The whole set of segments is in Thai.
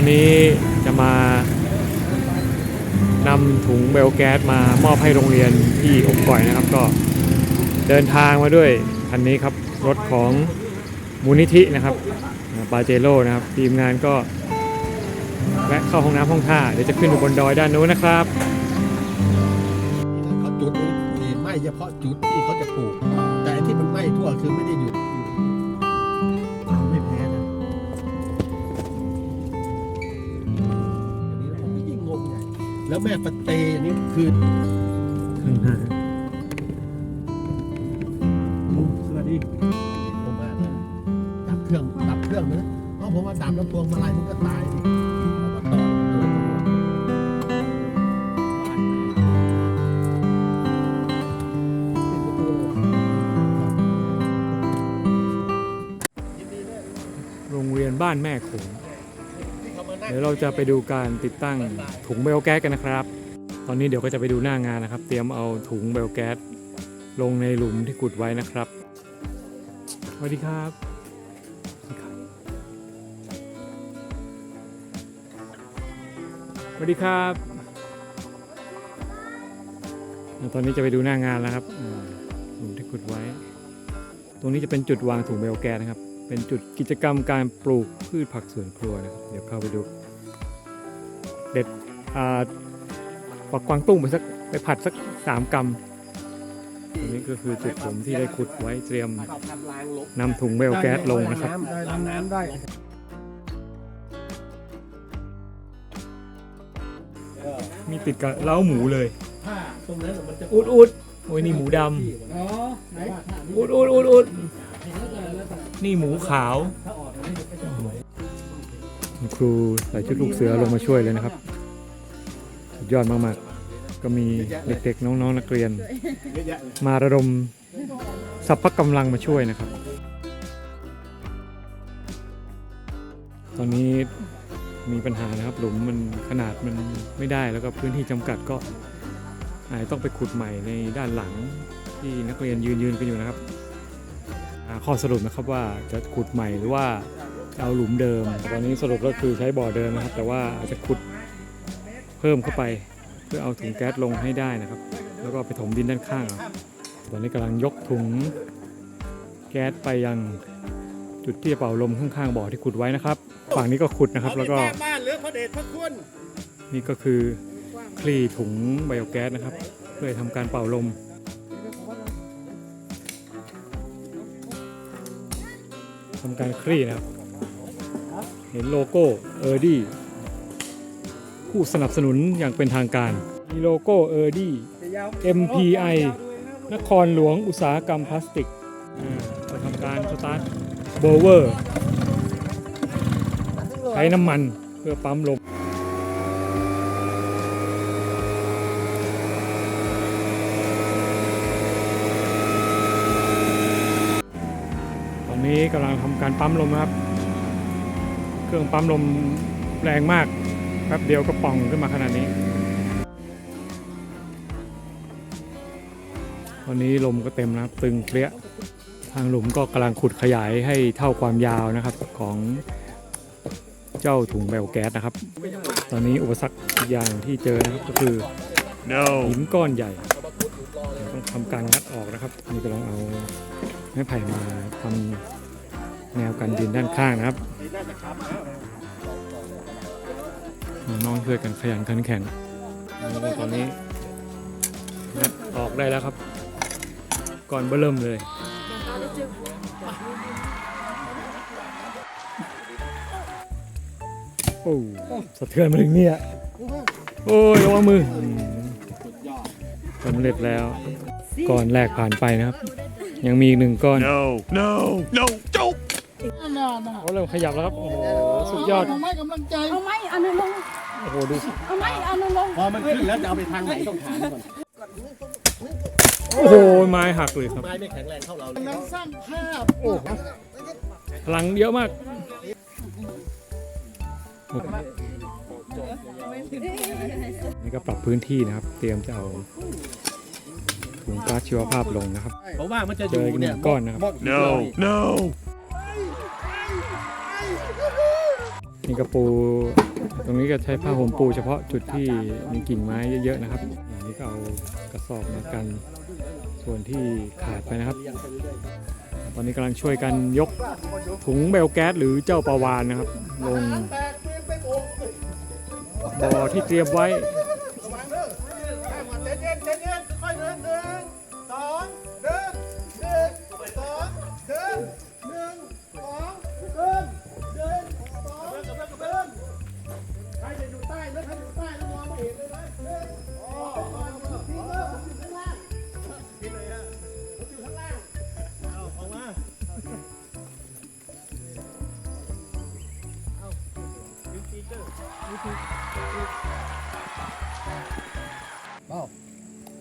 ตอนนี้จะมานำถุงเบลแก๊สมามอบให้โรงเรียนที่อมก่อยนะครับ ก็เดินทางมาด้วยคันนี้ครับรถของมูลนิธินะครับปาเจโร่นะครับ ทีมงานก็แวะเข้าห้องน้ำห้องท่า เดี๋ยวจะขึ้นไปบนดอยด้านนู้นนะครับเขาจุดนี่ไหม้เฉพาะจุดที่เขาจะปลูก แต่ที่มันไหม้ทั่วคือไม่ได้ แล้วแม่ปะเตอันนี้คือสวัสดีผมมาแล้วดับเครื่องดับเครื่องนะเพราะผมว่าดับแล้วพวงมาลัยมันก็ตายดิเอามาต่ออะไรกันวะโรงเรียนบ้านแม่โขง เดี๋ยวเราจะไปดูการติดตั้งถุงเบลแก๊สกันนะครับ ตอนนี้เดี๋ยวก็จะไปดูหน้างานนะครับ เตรียมเอาถุงเบลแก๊สลงในหลุมที่ขุดไว้นะครับ สวัสดีครับ สวัสดีครับ ตอนนี้จะไปดูหน้างานแล้วครับหลุมที่ขุดไว้ ตรงนี้จะเป็นจุดวางถุงเบลแก๊สนะครับ เป็นจุดกิจกรรมการปลูกพืชผักสวนครัวนะครับเดี๋ยวเข้าไปดู เด็ดอ่าปักกวางตุ้งไปสักไปผัดสักสามกรัมอันนี้ก็คือจุดผมที่ได้ขุดไว้เตรียมนำถุงเบลแก๊สลงนะครับได้ล้างน้ำได้มีติดกับเล้าหมูเลยถ้าตรงนั้นมันจะอุดอุดโอ้ยนี่หมูดอ๋อไหนำอุดอุดอุดอุด นี่หมูขาว ครูใส่ชุดลูกเสือลงมาช่วยเลยนะครับสุดยอดมากๆ ก็มีเด็กๆ น้องๆ นักเรียน มาระดมสัพพกำลังมาช่วยนะครับ ตอนนี้มีปัญหานะครับหลุมมันขนาดมันไม่ได้แล้วก็พื้นที่จำกัดก็อาจต้องไปขุดใหม่ในด้านหลังที่นักเรียนยืนยืนกันอยู่นะครับ หาข้อสรุปนะครับว่าจะขุดใหม่หรือว่าจะเอาหลุมเดิม ตอนนี้สรุปก็คือใช้บ่อเดิมนะครับ แต่ว่าอาจจะขุดเพิ่มเข้าไป เพื่อเอาถุงแก๊สลงให้ได้นะครับ แล้วก็ไปถมดินด้านข้างเอาตอนนี้กำลังยกถุงแก๊สไปยังจุดที่จะเป่าลมข้างๆบ่อที่ขุดไว้นะครับ ฝั่งนี้ก็ขุดนะครับ แล้วก็บ้านหรือพระเดชพระคุณนี่ก็คือคลี่ถุงไบโอแก๊สนะครับ เพื่อทำการเป่าลม ทำการคลี่นะครับ เห็นโลโก้เออร์ดี้ผู้สนับสนุนอย่างเป็นทางการ มีโลโก้เออร์ดี้ MPI นครหลวงอุตสาหกรรมพลาสติกจะทำการสตาร์ทโบเวอร์ใช้น้ำมันเพื่อปั๊มลมตอนนี้กำลังทำ การปั๊มลมนะครับ เครื่องปั๊มลมแรงมากแป๊บเดียวก็ป่องขึ้นมาขนาดนี้ ตอนนี้ลมก็เต็มนะครับ ตึงเปรี้ยทางหลุมก็กำลังขุดขยายให้เท่าความยาวนะครับของเจ้าถุงแบลแก๊สนะครับ ตอนนี้อุปสรรคอีกอย่างที่เจอนะครับก็คือ No. หินก้อนใหญ่ ต้องทำการงัดออกนะครับนี่กำลังเอาไม้ไผ่มาทำ แนวกันดินด้านข้างนะครับน้องช่วยกันขยันขันแข็งตอนนี้งัดออกได้แล้วครับ ก่อนเบิ่มเลยโอ้สะเทือนมาถึงเนี่ยโอ้ยระวังมือสำเร็จแล้วก้อนแรกผ่านไปนะครับ ยังมีอีกหนึ่งก้อน No. No. No. Don't. น่าน่าเขาเริ่มขยับแล้วครับ โอ้โห สุดยอดเอาไม้กำลังใจเอาไหมอนุลงค์โอ้โห ดูสิเอาไหมอนุลงค์พอมันขึ้นแล้วจะเอาไปทางไหนต้องถามก่อนโอ้โห ไม้หักเลยครับ ไม้ไม่แข็งแรงเท่าเราเลยกำลังสร้างภาพโอ้โหพลังเยอะมาก นี่ก็ปรับพื้นที่นะครับ เตรียมจะเอาถุงก๊าซชีวภาพลงนะครับ เพราะว่ามันจะอเจยู่ออีกหเนี่นึ่ยงก้อนนะครับ No. No. นี่ก็ปู ตรงนี้ก็ใช้ผ้าห่มปูเฉพาะจุดที่มีกิ่งไม้เยอะๆนะครับอันนี้ก็เอากระสอบมากันส่วนที่ขาดไปนะครับ ตอนนี้กำลังช่วยกันยกถุงเบลแก๊สหรือเจ้าปลาวานนะครับ ลงบ่อที่เตรียมไว้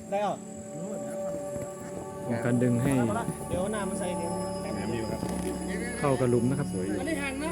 ได้เหรอการดึงให้เดี๋ยวน้ำมาใส่เนี่ยเข้ากับหลุมนะครับ สวยอันนี้ห่างนะ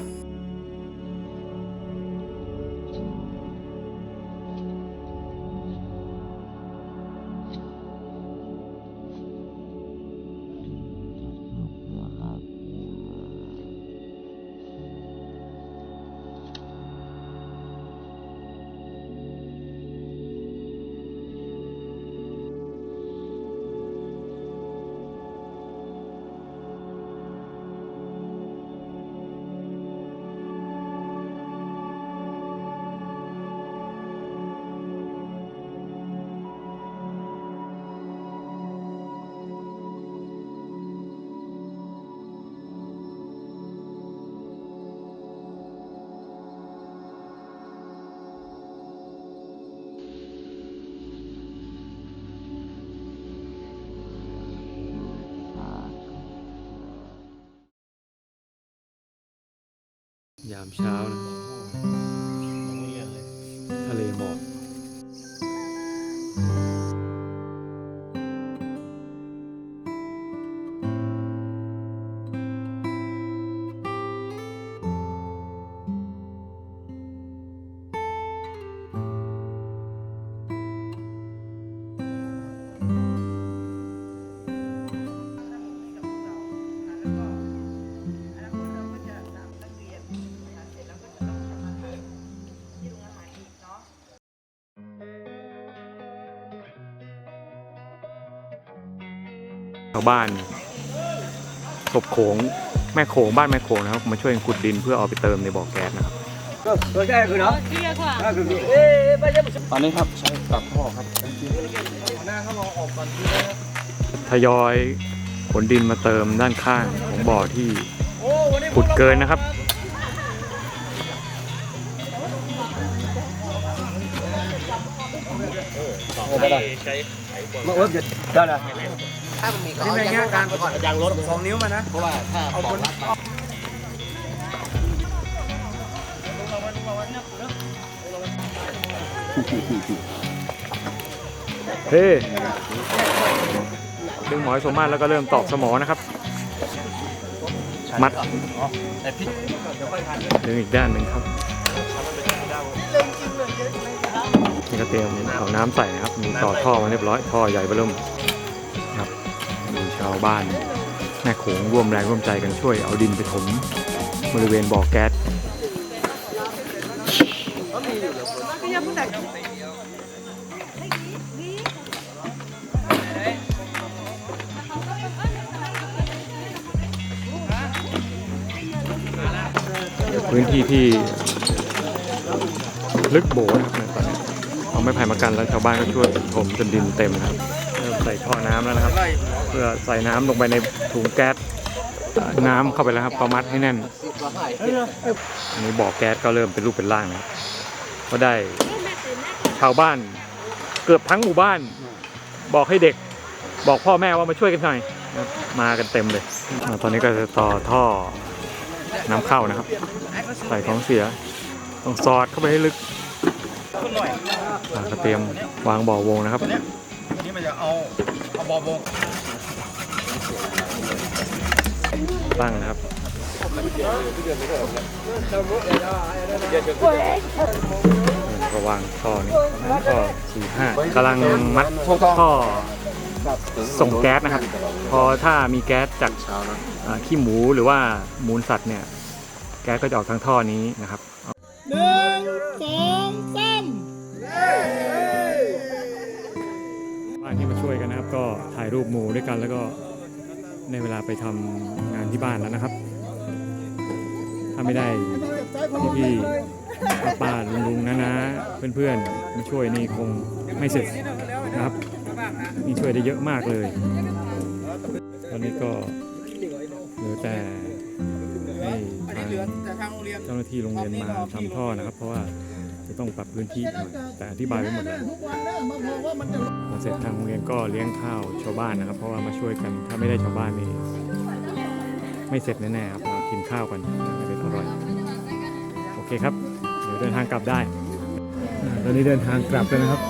ยามเช้านะทะเลหมอก ชาวบ้านกบโขงแม่โขงบ้านแม่โขงนะครับมาช่วยกันขุดดินเพื่อเอาไปเติมในบ่อแก๊สนะครับ ตอนนี้ครับใช้ตัดท่อครับทยอยขนดินมาเติมด้านข้างของบ่อที่ขุดเกินนะครับ มาเอิบจะได้ละ ถ้ามันมีก็เอายางการก่อนยางรถสองนิ้วมานะ เพราะว่าถ้าเอาคนเฮ้ดึงหมอยสมมาตรแล้วก็เริ่มตอกสมอนะครับ มัดแต่พี่เดี๋ยวค่อยทานดึงอีกด้านหนึ่งครับนี่ก็เตรียมเอาน้ำใส่นะครับ มีต่อท่อมาเรียบร้อย ท่อใหญ่เบิ่มครับมีชาวบ้านแม่โขงร่วมแรงร่วมใจกันช่วยเอาดินไปถมบริเวณบ่อแก๊สพื้นที่ที่ลึกโบนะครับตอนนี้เอาไม้ไผ่มากันแล้วชาวบ้านก็ช่วยถมจนดินเต็มนะครับ ใส่ท่อน้ำแล้วนะครับ เพื่อใส่น้ำลงไปในถุงแก๊สน้ำเข้าไปแล้วครับประมัดให้แน่นอันนี้บ่อแก๊สก็เริ่มเป็นรูปเป็นร่างนะครับก็ได้ชาวบ้าน เกือบทั้งหมู่บ้าน บอกให้เด็ก บอกพ่อแม่ว่ามาช่วยกันหน่อยนะครับมากันเต็มเลยอ่าตอนนี้ก็จะต่อท่อน้ำเข้านะครับ ใส่ของเสียต้องสอดเข้าไปให้ลึกอ่าก็เตรียมวางบ่อวงนะครับ อันนี้มันจะเอา เอาบอลวงตั้งนะครับก็วางท่อนี้ท่อสี่ห้ากำลังมัดท่อส่งแก๊สนะครับ พอถ้ามีแก๊สจากอ่าขี้หมูหรือว่ามูลสัตว์เนี่ย แก๊สก็จะออกทางท่อนี้นะครับหนึ่งสองายรูปหมู่ด้วยกันแล้วก็ในเวลาไปทำงานที่บ้านแล้วนะครับ ถ้าไม่ได้พี่ๆป้าๆลุงๆนะๆเพื่อนๆมาช่วยนี่คงไม่เสร็จนะครับนี่ช่วยได้เยอะมากเลย ตอนนี้ก็เหลือแต่ให้ทางเจ้าหน้าที่โรงเรียนมาทำท่อนะครับ เพราะว่าจะต้องปรับพื้นที่หน่อยแต่อธิบายไว้หมดแล้ว เสร็จทางโรงเรียนก็เลี้ยงข้าวชาวบ้านนะครับ เพราะว่ามาช่วยกันถ้าไม่ได้ชาวบ้านนี่ไม่เสร็จแน่ๆครับเรากินข้าวกันไม่เป็นอร่อยโอเคครับ เดี๋ยวเดินทางกลับได้ตอนนี้เดินทางกลับแล้วนะครับ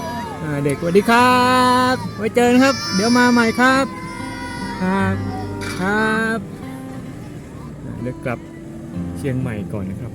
เด็กสวัสดีครับไว้เจอกันครับ เดี๋ยวมาใหม่ครับครับครับอ่าเดี๋ยวกลับเชียงใหม่ก่อนนะครับ